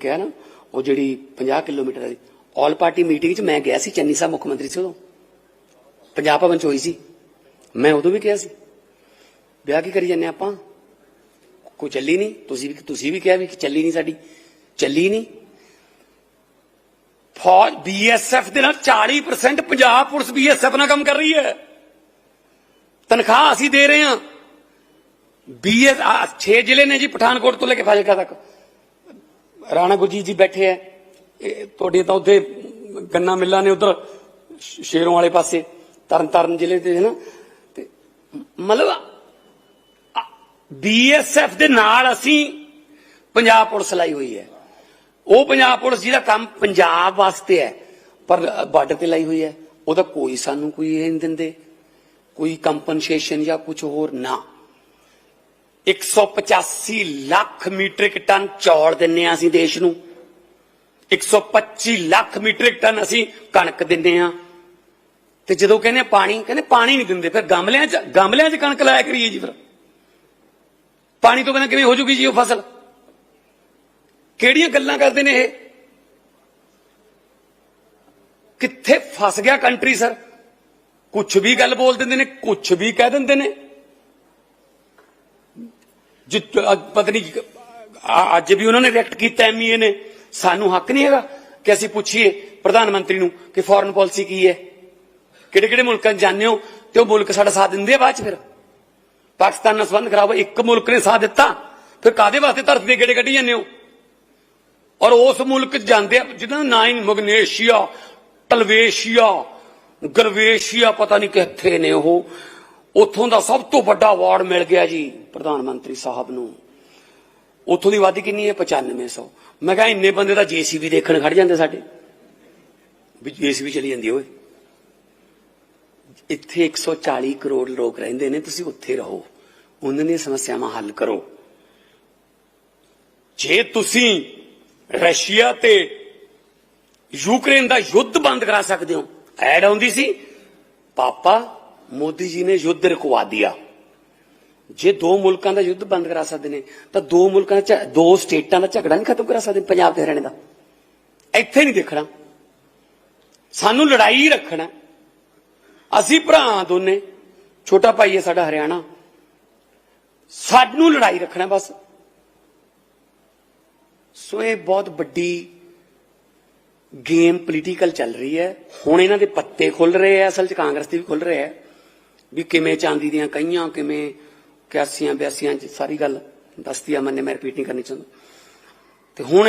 ਕਿਹਾ ਨਾ, ਉਹ ਜਿਹੜੀ 50 ਕਿਲੋਮੀਟਰ ਦੀ ਆਲ ਪਾਰਟੀ ਮੀਟਿੰਗ 'ਚ ਮੈਂ ਗਿਆ ਸੀ ਚੰਨੀ ਸਾਹਿਬ ਮੁੱਖ ਮੰਤਰੀ ਸੀ ਉਦੋਂ ਪੰਜਾਬ ਭਵਨ 'ਚ ਹੋਈ ਸੀ। ਮੈਂ ਉਦੋਂ ਵੀ ਕਿਹਾ ਸੀ, ਵਿਆਹ ਕੀ ਕਰੀ ਜਾਂਦੇ ਆਪਾਂ? ਕੋਈ ਚੱਲੀ ਨਹੀਂ? ਤੁਸੀਂ ਵੀ ਤੁਸੀਂ ਵੀ ਕਿਹਾ ਵੀ ਚੱਲੀ ਨਹੀਂ ਸਾਡੀ। ਚੱਲੀ ਨਹੀਂ? ਫੌਜ ਬੀਐਸਐਫ ਦੇ ਨਾਲ 40% ਪੰਜਾਬ ਪੁਲਿਸ ਬੀਐਸਐਫ ਨਾਲ ਕੰਮ ਕਰ ਰਹੀ ਹੈ। ਤਨਖਾਹ ਅਸੀਂ ਦੇ ਰਹੇ ਹਾਂ। ਬੀਐਸ 6 ਜ਼ਿਲ੍ਹੇ ਨੇ ਜੀ ਪਠਾਨਕੋਟ ਤੋਂ ਲੈ ਕੇ ਫਾਜ਼ਿਲਕਾ ਤੱਕ। ਰਾਣਾ ਗੁਰਜੀਤ ਜੀ ਬੈਠੇ ਐ। ਇਹ ਤੁਹਾਡੇ ਤਾਂ ਉੱਥੇ ਗੰਨਾ ਮਿੱਲਾਂ ਨੇ ਉਧਰ ਸ਼ੇਰੋਂ ਵਾਲੇ ਪਾਸੇ ਤਰਨ ਤਾਰਨ ਜ਼ਿਲ੍ਹੇ ਤੇ ਹੈ ਨਾ ਤੇ ਮਤਲਬ ਬੀਐਸਐਫ ਦੇ ਨਾਲ ਅਸੀਂ ਪੰਜਾਬ ਪੁਲਿਸ ਲਾਈ ਹੋਈ ਹੈ ਉਹ ਪੰਜਾਬ ਪੁਲਿਸ ਜਿਹਦਾ ਕੰਮ ਪੰਜਾਬ ਵਾਸਤੇ ਹੈ ਪਰ ਬਾਰਡਰ ਤੇ ਲਾਈ ਹੋਈ ਹੈ ਉਹਦਾ ਕੋਈ ਸਾਨੂੰ ਕੋਈ ਇਹ ਨਹੀਂ ਦਿੰਦੇ। ਕੋਈ ਕੰਪਨਸੇਸ਼ਨ ਜਾਂ ਕੁਝ ਹੋਰ ਨਾ। 185 ਲੱਖ ਮੀਟ੍ਰਿਕ ਟਨ ਚੌਲ ਦਿੰਨੇ ਆ ਅਸੀਂ ਦੇਸ਼ ਨੂੰ। 125 ਲੱਖ ਮੀਟ੍ਰਿਕ ਟਨ ਅਸੀਂ ਕਣਕ ਦਿੰਨੇ ਆ। ਤੇ ਜਦੋਂ ਕਹਿੰਦੇ ਪਾਣੀ ਕਹਿੰਦੇ ਪਾਣੀ ਨਹੀਂ ਦਿੰਦੇ, ਫਿਰ ਗਮਲਿਆਂ 'ਚ ਗਮਲਿਆਂ 'ਚ ਕਣਕ ਲਾਇਆ ਕਰੀਏ ਜੀ ਫਿਰ। ਪਾਣੀ ਤੋਂ ਬਿਨਾਂ ਕਿਵੇਂ ਹੋ ਜੂਗੀ ਜੀ ਉਹ ਫਸਲ? ਕਿਹੜੀਆਂ ਗੱਲਾਂ ਕਰਦੇ ਨੇ ਇਹ? ਕਿੱਥੇ ਫਸ ਗਿਆ ਕੰਟਰੀ ਸਰ ਕੁਝ ਵੀ ਗੱਲ ਬੋਲ ਦਿੰਦੇ ਨੇ ਕੁਝ ਵੀ ਕਹਿ ਦਿੰਦੇ ਨੇ। ਜਿ ਪਤਾ ਨਹੀਂ ਅੱਜ ਵੀ ਉਹਨਾਂ ਨੇ ਰਿਐਕਟ ਕੀਤਾ ਐਮਈਏ ਨੇ। ਸਾਨੂੰ ਹੱਕ ਨਹੀਂ ਹੈਗਾ ਕਿ ਅਸੀਂ ਪੁੱਛੀਏ ਪ੍ਰਧਾਨ ਮੰਤਰੀ ਨੂੰ ਕਿ ਫੋਰਨ ਪਾਲਿਸੀ ਕੀ ਹੈ। ਕਿਹੜੇ ਕਿਹੜੇ ਮੁਲਕਾਂ 'ਚ ਜਾਂਦੇ ਹੋ ਤੇ ਉਹ ਮੁਲਕ ਸਾਡਾ ਸਾਥ ਦਿੰਦੇ ਆ ਬਾਅਦ ਚ ਫਿਰ। ਪਾਕਿਸਤਾਨ ਨਾਲ ਸੰਬੰਧ ਖਰਾਬ ਹੋਏ, ਇੱਕ ਮੁਲਕ ਨੇ ਸਾਥ ਦਿੱਤਾ ਫਿਰ ਕਾਦੇ ਵਾਸਤੇ ਧਰਤੀ ਦੇ ਗੇੜੇ ਕੱਢੀ ਜਾਂਦੇ ਹੋ? ਔਰ ਉਸ ਮੁਲਕ ਜਾਂਦੇ ਆ ਜਿਹਦਾ ਨਾਂ ਮਗਨੇਸ਼ੀਆ ਟਲਵੇਸ਼ੀਆ ਗਰਵੇਸ਼ੀਆ ਪਤਾ ਨਹੀਂ ਕਿੱਥੇ ਨੇ ਉਹ। ਉੱਥੋਂ ਦਾ ਸਭ ਤੋਂ ਵੱਡਾ ਅਵਾਰਡ ਮਿਲ ਗਿਆ ਜੀ ਪ੍ਰਧਾਨ ਮੰਤਰੀ ਸਾਹਿਬ ਨੂੰ। ਉੱਥੋਂ ਦੀ ਵਾਦੀ ਕਿੰਨੀ ਹੈ? 9500 ਮੈਂ ਕਿਹਾ ਇੰਨੇ ਬੰਦੇ ਦਾ ਜੀਸੀਬੀ ਦੇਖਣ ਖੜ ਜਾਂਦੇ ਸਾਡੇ। ਵੀ ਜੀਸੀਬੀ ਚਲੀ ਜਾਂਦੀ ਓਏ। ਇੱਥੇ 140 ਕਰੋੜ ਲੋਕ ਰਹਿੰਦੇ ਨੇ, ਤੁਸੀਂ ਉੱਥੇ ਰਹੋ। ਉਹਨਾਂ ਦੀਆਂ ਸਮੱਸਿਆਵਾਂ ਹੱਲ ਕਰੋ। ਜੇ ਤੁਸੀਂ ਰਸ਼ੀਆ ਤੇ ਯੂਕਰੇਨ ਦਾ ਯੁੱਧ ਬੰਦ ਕਰਾ ਸਕਦੇ ਹੋ, ਐਡ ਆਉਂਦੀ ਸੀ, ਪਾਪਾ ਮੋਦੀ ਜੀ ਨੇ ਯੁੱਧ ਰੁਕਵਾ ਦਿਆ। ਜੇ ਦੋ ਮੁਲਕਾਂ ਦਾ ਯੁੱਧ ਬੰਦ ਕਰਾ ਸਕਦੇ ਨੇ, ਤਾਂ ਦੋ ਮੁਲਕਾਂ ਦਾ ਝ- ਦੋ ਸਟੇਟਾਂ ਦਾ ਝਗੜਾ ਨਹੀਂ ਖਤਮ ਕਰਾ ਸਕਦੇ ਪੰਜਾਬ ਤੇ ਹਰਿਆਣੇ ਦਾ। ਇੱਥੇ ਨਹੀਂ ਦੇਖਣਾ। ਸਾਨੂੰ ਲੜਾਈ ਰੱਖਣਾ। ਅਸੀਂ ਭਰਾ ਦੋਨੇ। ਛੋਟਾ ਭਾਈ ਹੈ ਸਾਡਾ ਹਰਿਆਣਾ। ਸਾਨੂੰ ਲੜਾਈ ਰੱਖਣਾ ਬਸ। ਸੋ ਇਹ ਬਹੁਤ ਵੱਡੀ ਗੇਮ ਪੋਲੀਟੀਕਲ ਚੱਲ ਰਹੀ ਹੈ। ਹੁਣ ਇਹਨਾਂ ਦੇ ਪੱਤੇ ਖੁੱਲ ਰਹੇ ਆ, ਅਸਲ 'ਚ ਕਾਂਗਰਸ ਦੇ ਵੀ ਖੁੱਲ ਰਹੇ ਆ। ਵੀ ਕਿਵੇਂ ਚਾਂਦੀ ਦੀਆਂ ਕਈਆਂ, ਕਿਵੇਂ 81 82 ਚ ਸਾਰੀ ਗੱਲ ਦੱਸਦੀ ਆ ਮੈਨੇ ਮੈਂ ਰਿਪੀਟ ਨਹੀਂ ਕਰਨੀ ਚਾਹੁੰਦਾ। ਤੇ ਹੁਣ